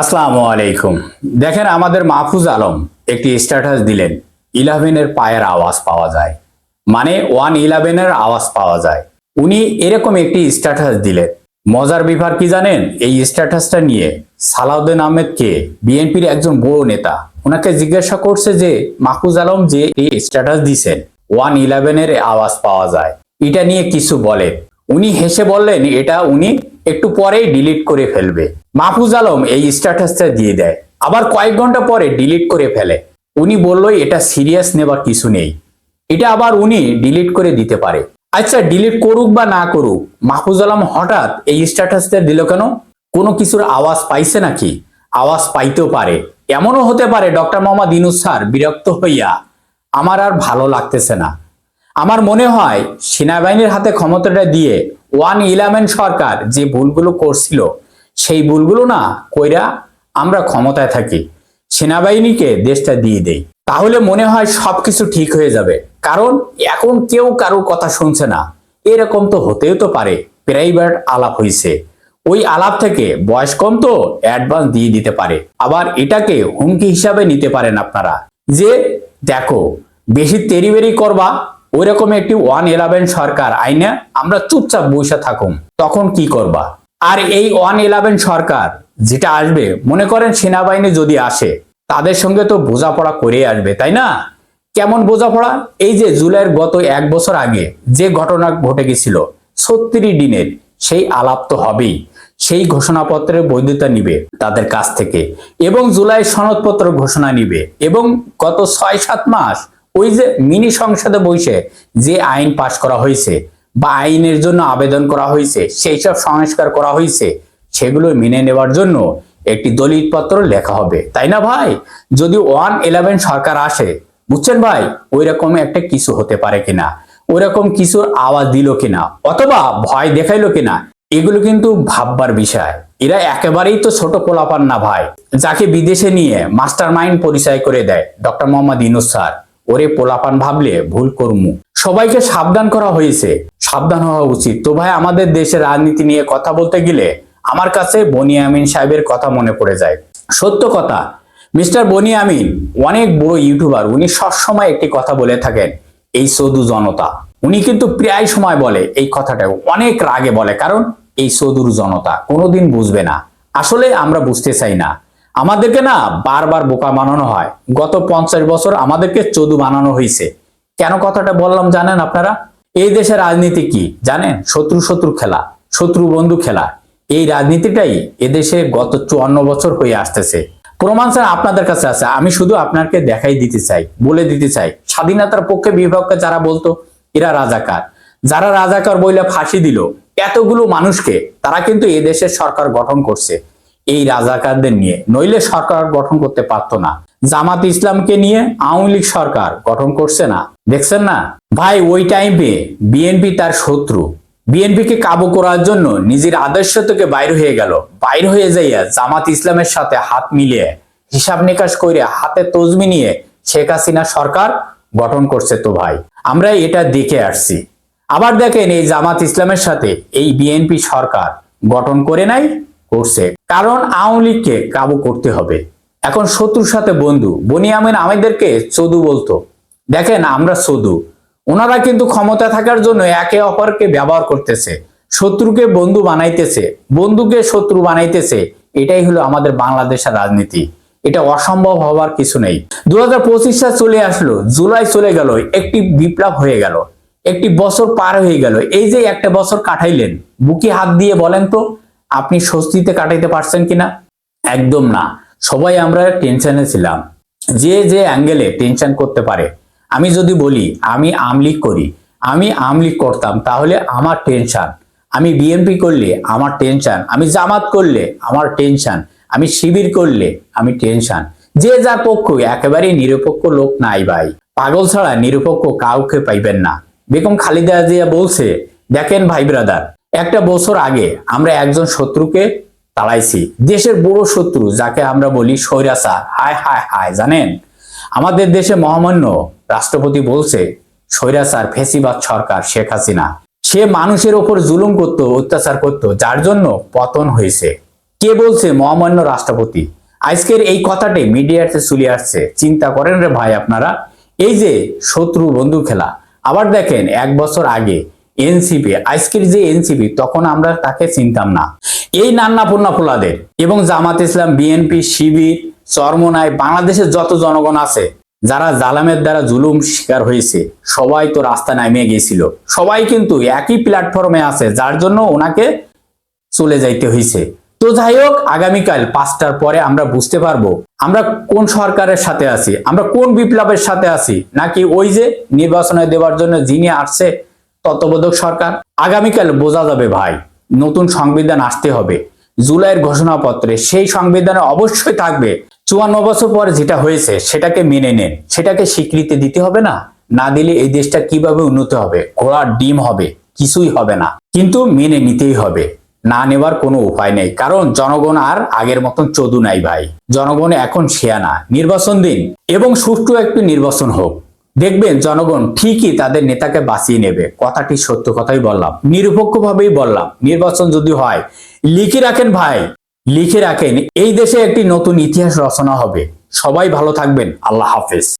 আসসালামু আলাইকুম। দেখেন আমাদের মাহফুজ আলম একটি স্ট্যাটাস দিলেন ইলেভেনের পায়ের আওয়াজ পাওয়া যায়। মানে ওয়ান ইলেভেনের আওয়াজ পাওয়া যায়। উনি এরকম একটি স্ট্যাটাস দিলেন। মজার ব্যাপার কি জানেন? এই স্ট্যাটাসটা নিয়ে সালাউদ্দিন আহমেদকে বিএনপির একজন বড় নেতা, ওনাকে জিজ্ঞাসা করছে যে, মাহফুজ আলম যে এই স্ট্যাটাস দিছেন ওয়ান ইলেভেনের আওয়াজ পাওয়া যায়। এটা নিয়ে কিছু বলে উনি হেসে বললেন, এটা উনি একটু পরেই ডিলিট করে ফেলবে। মাহফুজ আলম এই স্ট্যাটাসটা দিয়ে দেয়। আবার কয়েক ঘণ্টা পরে ডিলিট করে ফেলে। উনি বলল, এটা সিরিয়াস নেবার কিছু নেই। এটা আবার উনি ডিলিট করে দিতে পারে। আচ্ছা ডিলিট করুক বা না করুক, মাহফুজ আলম হঠাৎ এই স্ট্যাটাসটা দিল কেন? কোনো কিছুর আওয়াজ পাইছে নাকি? আওয়াজ পাইতেও পারে। এমনও হতে পারে ডক্টর মোহাম্মদ ইনুস স্যার বিরক্ত হইয়া, আমার আর ভালো লাগতেছে না। আমার মনে হয়, সেনাবাহিনীর হাতে ক্ষমতাটা দিয়ে ওয়ান ইলেভেন সরকার যে ভুলগুলো করছিল, সেই ভুলগুলো না কইরা আমরা ক্ষমতায় থাকি, সেনাবাহিনীকে দেশটা দিয়ে দেই। তাহলে মনে হয় সবকিছু ঠিক হয়ে যাবে। কারণ এখন কেউ কারোর কথা শুনছে না। এরকম তো হতেও তো পারে প্রাইভেট আলাপ হইছে। ওই আলাপ থেকে বয়স কম তো অ্যাডভান্স দিয়ে দিতে পারে। আবার এটাকে হুমকি হিসাবে নিতে পারেন আপনারা। যে, দেখো, বেশি তেরিবেরি করবা ওই রকম একটি ওয়ান ইলেভেন সরকার, আইনে আমরা চুপচাপ বসে থাকুম। তখন কি করবা? আর এই ওয়ান ইলেভেন সরকার যেটা আসবে, মনে করেন সেনাবাহিনী যদি আসে, তাদের সঙ্গে তো বোঝাপড়া করে আসবে, তাই না? কেমন বোঝাপড়া? এই যে জুলাইয়ের গত এক বছর আগে যে ঘটনা ঘটে গেছিল, ছত্রিশ দিনের, সেই আলাপ তো হবেই। সেই ঘোষণাপত্রের বৈধতা নিবে তাদের কাছ থেকে এবং জুলাই সনদপত্র ঘোষণা নিবে এবং গত ছয় সাত মাস ওই যে মিনি সংসদে বসে যে আইন পাশ করা হয়েছে বা আইনের জন্য আবেদন করা হয়েছে, সেই সব সংস্কার করা হয়েছে, সেগুলো মেনে নেওয়ার জন্য একটি দলিত পত্র লেখা হবে। তাই না ভাই? যদি ওয়ান ইলেভেন সরকার আসে, বুঝছেন ভাই? ওই রকম একটা কিছু হতে পারে কিনা? ওই রকম কিছুর আওয়াজ দিল কিনা? অথবা ভয় দেখাইলো কিনা? এগুলো কিন্তু ভাববার বিষয়। এরা একেবারেই তো ছোট পোলাপান না ভাই। যাকে বিদেশে নিয়ে মাস্টার মাইন্ড পরিচয় করে দেয়, ডক্টর মোহাম্মদ ইনুস স্যার। ওরে পোলাপান ভাবলে ভুল করমু। সবাইকে সাবধান করা হয়েছে। সাবধান হওয়া উচিত। তো ভাই, আমাদের দেশের রাজনীতি নিয়ে কথা বলতে গেলে আমার কাছে বনিয়ামিন সাহেবের কথা মনে পড়ে যায়। সত্য কথা, মিস্টার বনিয়ামিন অনেক বড় ইউটিউবার, উনি সবসময় একটি কথা বলে থাকেন, এই সদু জনতা। উনি কিন্তু প্রায় সময় বলে এই কথাটা, অনেক রাগে বলে, কারণ এই সদুর জনতা, কোনোদিন বুঝবে না। আসলে আমরা বুঝতে চাই না। আমাদেরকে না বারবার বোকা বানানো হয়। গত পঞ্চাশ বছর আমাদেরকে চদু বানানো হয়েছে কেন কথাটা বললাম জানেন আপনারা? এই দেশের রাজনীতি কি? জানেন? শত্রু শত্রু খেলা শত্রু বন্ধু খেলা। এই রাজনীতিটাই এদেশে গত চুয়ান্ন বছর হয়ে আসতেছে। প্রমাণ স্যার আপনাদের কাছে আছে। আমি শুধু আপনাকে দেখাই দিতে চাই, বলে দিতে চাই। স্বাধীনতার পক্ষে বিপক্ষে যারা বলতো, এরা রাজাকার। যারা রাজাকার বইলে ফাঁসি দিল, এতগুলো মানুষকে তারা কিন্তু এদেশের সরকার গঠন করছে। এই রাজাকারদের নিয়ে। নইলে সরকার গঠন করতে পারতো না। জামাত ইসলামকে নিয়ে আওয়ামী লীগ সরকার গঠন করছে না। দেখছেন না? ভাই, ওই টাইমে বিএনপি তার শত্রু। বিএনপিকে কাবু করার জন্য নিজের আদর্শ থেকে বাইর হয়ে গেল। বাইর হয়ে যাইয়া জামাত ইসলামের সাথে হাত মিলিয়ে, হিসাব নিকাশ করে হাতে তজমি নিয়ে শেখ হাসিনা সরকার গঠন করছে তো ভাই। আমরা এটা দেখে আসছি। আবার দেখেন এই জামাত ইসলামের সাথে এই বিএনপি সরকার গঠন করে নাই। করছে। কারণ আওয়ামী লীগকে কাবু করতে হবে। এখন শত্রুর সাথে বন্ধু। বনিয়ামিন আমাদেরকে চদু বলতো। দেখেন, আমরা চদু ওনারা কিন্তু ক্ষমতা থাকার জন্য একে অপরকে ব্যবহার করতেছে। শত্রুকে বন্ধু বানাইতেছে। বন্ধুকে শত্রু বানাইতেছে। এটাই হলো আমাদের বাংলাদেশের রাজনীতি। এটা অসম্ভব হওয়ার কিছু নেই। দু হাজার পঁচিশ সাল চলে আসলো। জুলাই চলে গেল। একটি বিপ্লব হয়ে গেল। একটি বছর পার হয়ে গেল। এই যে একটা বছর কাটাইলেন, বুকে হাত দিয়ে বলেন তো? আপনি স্বস্তিতে কাটাইতে পারছেন কিনা? একদম না। সবাই আমরা টেনশনে ছিলাম। যে যে অ্যাঙ্গেলে টেনশন করতে পারে। আমি যদি বলি, আমি আমলিক করি, আমি আমলিক করতাম, তাহলে আমার টেনশন। আমি বিএনপি করলে আমার টেনশন, আমি জামাত করলে আমার টেনশন, আমি শিবির করলে আমি টেনশন। যে যার পক্ষ একেবারেই নিরপেক্ষ লোক নাই ভাই। পাগল ছাড়া নিরপেক্ষ কাউকে পাইবেন না। বেগম খালিদা জিয়া বলছে, দেখেন ভাই ব্রাদার একটা বছর আগে আমরা একজন শত্রুকে তাড়াইছি। দেশের বড় শত্রু, যাকে আমরা বলি স্বৈরাচার। হায় হায় হায়, জানেন? আমাদের দেশে মহামান্য রাষ্ট্রপতি বলছে, স্বৈরাচার, ফেসিবাদ সরকার শেখ হাসিনা। সে মানুষের ওপর জুলুম করত, অত্যাচার করত, যার জন্য পতন হয়েছে। কে বলছে মহামান্য রাষ্ট্রপতি? আজকের এই কথাটি মিডিয়াতে চলে আসছে। চিন্তা করেন রে ভাই আপনারা। এই যে শত্রু বন্ধু খেলা, আবার দেখেন এক বছর আগে এনসিপি আজকের যে এনসিপি, তখন আমরা তাকে চিনতাম না। এই নান্না পুন্না পোলাদের এবং জামাত ইসলাম, বিএনপি শিবির চরমনায় বাংলাদেশের যত জনগণ আছে, যারা জালামের দ্বারা জুলুম শিকার হয়েছে, সবাই তো রাস্তা নামিয়ে গিয়েছিল। সবাই কিন্তু একই প্ল্যাটফর্মে আছে, যার জন্য ওনাকে চলে যাইতে হয়েছে তো যাই হোক, আগামীকাল পাঁচটার পরে আমরা বুঝতে পারব, আমরা কোন সরকারের সাথে আছি, আমরা কোন বিপ্লবের সাথে আছি, নাকি ওই যে নির্বাচনে দেওয়ার জন্য যিনি আসছে তত্ত্বাবধায়ক সরকার, আগামীকাল বোঝা যাবে ভাই, নতুন সংবিধান আসতে হবে। জুলাইয়ের ঘোষণাপত্রে সেই সংবিধানে অবশ্যই থাকবে, চুয়ান্ন বছর পর যেটা হয়েছে সেটাকে মেনে নেন। সেটাকে স্বীকৃতি দিতে হবে না না দিলে এই দেশটা কীভাবে উন্নত হবে? ঘোড়ার ডিম হবে, কিছুই হবে না। কিন্তু মেনে নিতেই হবে, না নেবার কোনো উপায় নেই। কারণ জনগণ আর আগের মতন চদু নাই ভাই। জনগণ এখন শেয়ানা নির্বাচন দিন, এবং সুষ্ঠু একটি নির্বাচন হোক। দেখবেন জনগণ ঠিকই তাদের নেতাকে বাঁচিয়ে নেবে। কথাটি সত্য কথাই বললাম। নিরপেক্ষভাবেই বললাম। নির্বাচন যদি হয়, লিখে রাখেন ভাই। লিখে রাখেন। এই দেশে একটি নতুন ইতিহাস রচনা হবে। সবাই ভালো থাকবেন। আল্লাহ হাফেজ।